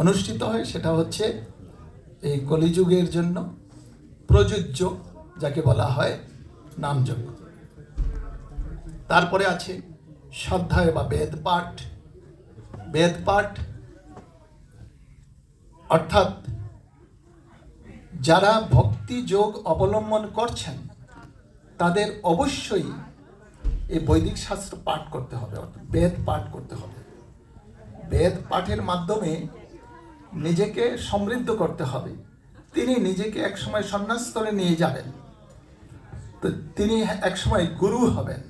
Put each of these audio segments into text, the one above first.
অনুষ্ঠিত হয়, সেটা হচ্ছে এই কলিযুগের জন্য প্রযোজ্য, যাকে বলা হয় নামযজ্ঞ। তারপরে আছে স্বাধ্যায় বা বেদ পাঠ। বেদ পাঠ অর্থাৎ যারা ভক্তি যোগ অবলম্বন করছেন, তাদের অবশ্যই এই বৈদিক শাস্ত্র পাঠ করতে হবে, অর্থাৎ বেদ পাঠ করতে হবে। বেদ পাঠের মাধ্যমে নিজেকে সমৃদ্ধ করতে হবে। তিনি নিজেকে একসময় সন্ন্যাসস্থলে নিয়ে যাবেন। তো তিনি একসময় গুরু হবেন।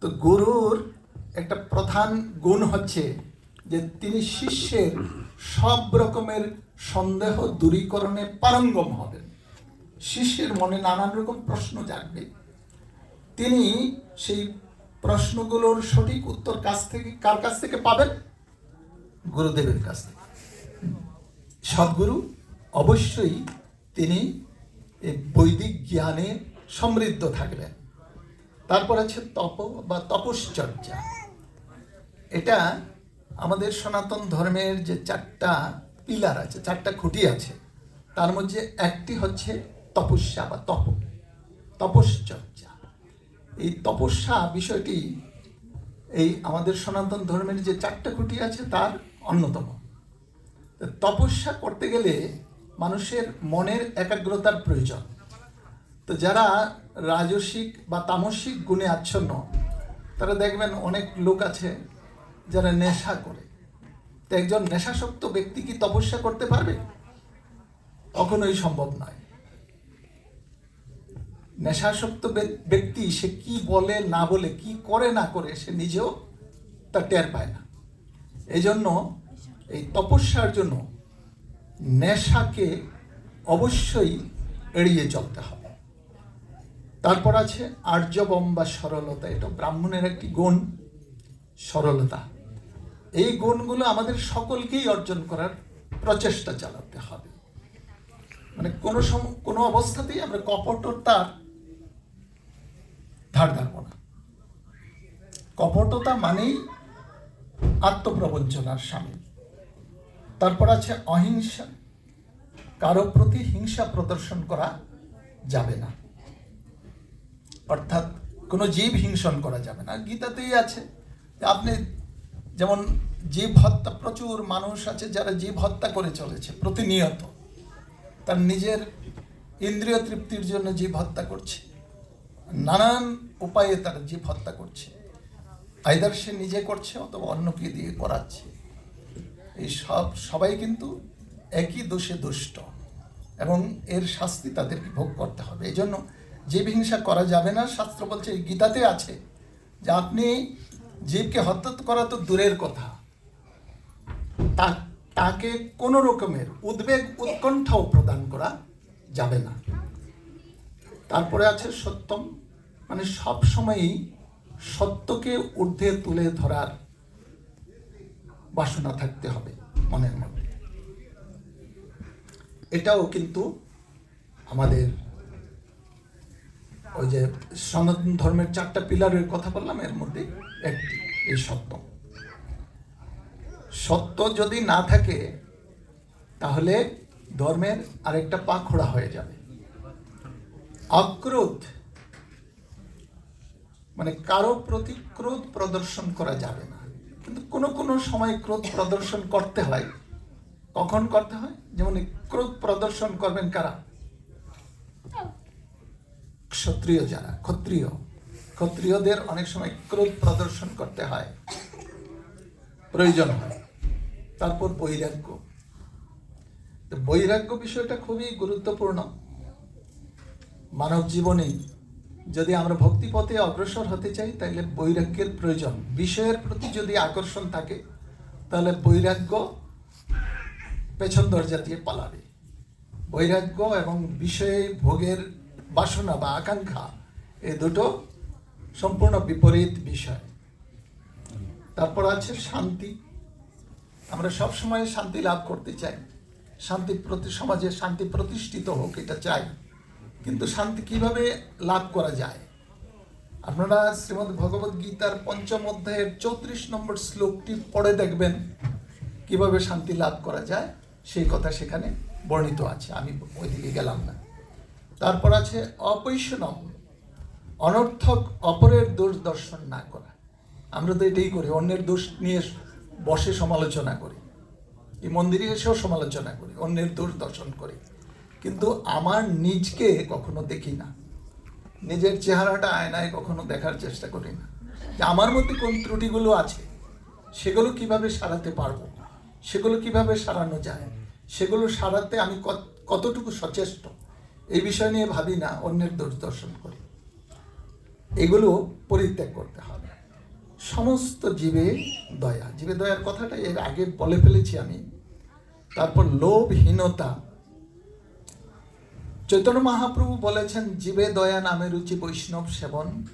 তো গুরুর একটা প্রধান গুণ হচ্ছে যে তিনি শিষ্যের সব রকমের সন্দেহ দূরীকরণে পারঙ্গম হবেন। শিষ্যের মনে নানান রকম প্রশ্ন জাগবে। তিনি সেই প্রশ্নগুলোর সঠিক উত্তর কাছ থেকে, কার কাছ থেকে পাবেন? গুরুদেবের কাছ থেকে। সদ্গুরু অবশ্যই তিনি বৈদিক জ্ঞানে সমৃদ্ধ থাকবেন। তারপর আছে তপ বা তপশ্চর্যা। এটা আমাদের সনাতন ধর্মের যে চারটা পিলার আছে, চারটা খুঁটি আছে, তার মধ্যে একটি হচ্ছে তপস্যা বা তপ, তপশ্চর্যা। এই তপস্যা বিষয়টি এই আমাদের সনাতন ধর্মের যে চারটা খুঁটি আছে, তার অন্যতম। তপস্যা করতে গেলে মানুষের মনের একাগ্রতার প্রয়োজন। তো যারা রাজসিক বা তামসিক গুণে আচ্ছন্ন, তারা দেখবেন অনেক লোক আছে যারা নেশা করে। তো একজন নেশাসক্ত ব্যক্তি কি তপস্যা করতে পারবে? কখনোই সম্ভব নয়। নেশাসক্ত ব্যক্তি সে কি বলে, না বলে, কি করে, না করে, সে নিজেও তা টের পায় না। এই জন্য এই তপস্যার জন্য নেশাকে অবশ্যই এড়িয়ে চলতে হবে। তারপর আছে আর্যবম বা সরলতা, এটা ব্রাহ্মণের একটি গুণ, সরলতা। এই গুণগুলো আমাদের সকলকেই অর্জন করার প্রচেষ্টা চালাতে হবে। মানে কোনো সম, কোনো অবস্থাতেই আমরা কপটতা ধার ধারব না। কপটতা মানেই আত্মপ্রবঞ্চনার সামিল। তারপর আছে অহিংসা। কারও প্রতি হিংসা প্রদর্শন করা যাবে না। অর্থাৎ কোনো জীব হিংসন করা যাবে না। গীতাতেই আছে আপনি যেমন জীব হত্যা, প্রচুর মানুষ আছে যারা জীব হত্যা করে চলেছে, প্রতিনিয়ত। তার নিজের ইন্দ্রিয় তৃপ্তির জন্য জীব হত্যা করছে। নানান উপায়ে তারা জীব হত্যা করছে। আইদার সে নিজে করছে অথবা অন্যকে দিয়ে করাচ্ছে। এই সব, সবাই কিন্তু একই দোষে দুষ্ট এবং এর শাস্তি তাদেরকে ভোগ করতে হবে। এই জন্য জীব হিংসা করা যাবে না, শাস্ত্র বলছে এই গীতাতে আছে যে আপনি জীবকে হত্যা করা তো দূরের কথা। তা- তাকে কোনো রকমের উদ্বেগ, উৎকণ্ঠাও প্রদান করা যাবে না। তারপরে আছে সত্যম। মানে সব সময়ই সত্যকে ঊর্ধ্বে তুলে ধরার বাসনা থাকতে হবে মনের মধ্যে। এটাও কিন্তু আমাদের ওই যে সনাতন ধর্মের চারটা পিলারের কথা বললাম, এর মধ্যে একটি, এই সত্য। সত্য যদি না থাকে, তাহলে ধর্মের আরেকটা পা খোড়া হয়ে যাবে। অক্রোধ মানে কারও প্রতি ক্রোধ প্রদর্শন করা যাবে না। কিন্তু কোনো কোনো সময় ক্রোধ প্রদর্শন করতে হয়। কখন করতে হয়? যেমন ক্রোধ প্রদর্শন করবেন কারা? ক্ষত্রিয় যারা, ক্ষত্রিয়। ক্ষত্রিয়দের অনেক সময় ক্রোধ প্রদর্শন করতে হয়। প্রয়োজন হয়। তারপর বৈরাগ্য। বৈরাগ্য বিষয়টা খুবই গুরুত্বপূর্ণ। মানব জীবনে যদি আমরা ভক্তিপথে অগ্রসর হতে চাই তাহলে বৈরাগ্যের প্রয়োজন। বিষয়ের প্রতি যদি আকর্ষণ থাকে, তাহলে বৈরাগ্য পেছন দরজা দিয়ে পালাবে। বৈরাগ্য এবং বিষয়ে ভোগের বাসনা বা আকাঙ্ক্ষা, এ দুটো সম্পূর্ণ বিপরীত বিষয়। তারপর আছে শান্তি। আমরা সব সময় শান্তি লাভ করতে চাই। শান্তি প্রতি সমাজে শান্তি প্রতিষ্ঠিত হোক, এটা চাই। কিন্তু শান্তি কীভাবে লাভ করা যায়? আপনারা শ্রীমদ্ ভগবত গীতার পঞ্চম অধ্যায়ের চৌত্রিশ নম্বর শ্লোকটি পড়ে দেখবেন, কীভাবে শান্তি লাভ করা যায়, সেই কথা সেখানে বর্ণিত আছে। আমি ওইদিকে গেলাম না। তারপর আছে অপৈশনম অনর্থক অপরের দোষ দর্শন না করা। আমরা তো এটাই করি, অন্যের দোষ নিয়ে বসে সমালোচনা করি। এই মন্দিরে এসেও সমালোচনা করি, অন্যের দোষ দর্শন করি। কিন্তু আমার নিজকে কখনো দেখি না। নিজের চেহারাটা আয়নায় কখনো দেখার চেষ্টা করি না। যে আমার মধ্যে কোন ত্রুটিগুলো আছে, সেগুলো কীভাবে সারাতে পারব? সেগুলো কীভাবে সারানো যায়? সেগুলো সারাতে আমি কত- কতটুকু সচেষ্ট? এই বিষয় নিয়ে ভাবি না, অন্যের দোষ দর্শন করি। এগুলো পরিত্যাগ করতে হবে। সমস্ত জীবে দয়া। জীবে দয়ার কথাটা এর আগে বলে ফেলেছি আমি। তারপর লোভহীনতা। চৈতন্য মহাপ্রভু বলেছেন, জীবে দয়া নামে রুচি বৈষ্ণব সেবন,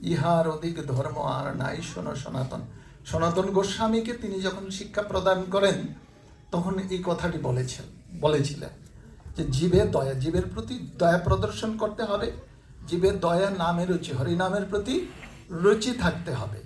ইহার অধিক ধর্ম আর নাই শোনো সনাতন। সনাতন গোস্বামীকে তিনি যখন শিক্ষা প্রদান করেন, তখন এই কথাটি বলেছেন, বলেছিলেন যে, জীবে দয়া, জীবের প্রতি দয়া প্রদর্শন করতে হবে জীবের দয়া নামে রুচি, হরিনামের প্রতি রুচি থাকতে হবে।